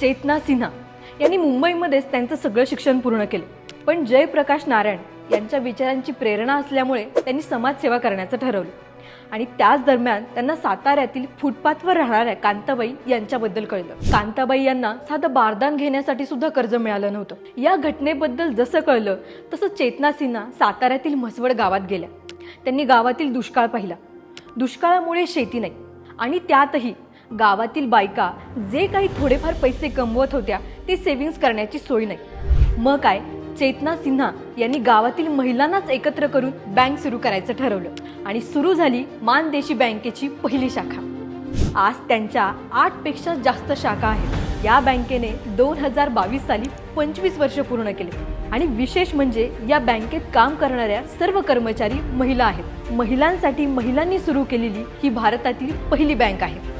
चेतना सिन्हा यांनी मुंबईमध्येच त्यांचं सगळं शिक्षण पूर्ण केलं. पण जयप्रकाश नारायण यांच्या विचारांची प्रेरणा असल्यामुळे त्यांनी समाजसेवा करण्याचं ठरवलं. आणि त्याच दरम्यान त्यांना साताऱ्यातील फुटपाथवर राहणाऱ्या कांताबाई यांच्याबद्दल कळलं. कांताबाई यांना साधं बारदान घेण्यासाठी सुद्धा कर्ज मिळालं नव्हतं. या घटनेबद्दल जसं कळलं तसं चेतना सिन्हा साताऱ्यातील म्हसवड गावात गेल्या. त्यांनी गावातील दुष्काळ पाहिला. दुष्काळामुळे शेती नाही. आणि त्यातही गावातील बायका जे काही थोडेफार पैसे कमवत होत्या ते सेव्हिंग्ज करण्याची सोय नाही. मग काय? चेतना सिन्हा यांनी गावातील महिलांनाच एकत्र करून बँक सुरू करायचं ठरवलं आणि सुरू झाली मानदेशी बँकेची पहिली शाखा. आज त्यांच्या आठपेक्षा जास्त शाखा आहेत. या बँकेने दोन हजार बावीस साली पंचवीस वर्ष पूर्ण केले आणि विशेष म्हणजे या बँकेत काम करणाऱ्या सर्व कर्मचारी महिला आहेत. महिलांसाठी महिलांनी सुरू केलेली ही भारतातील पहिली बँक आहे.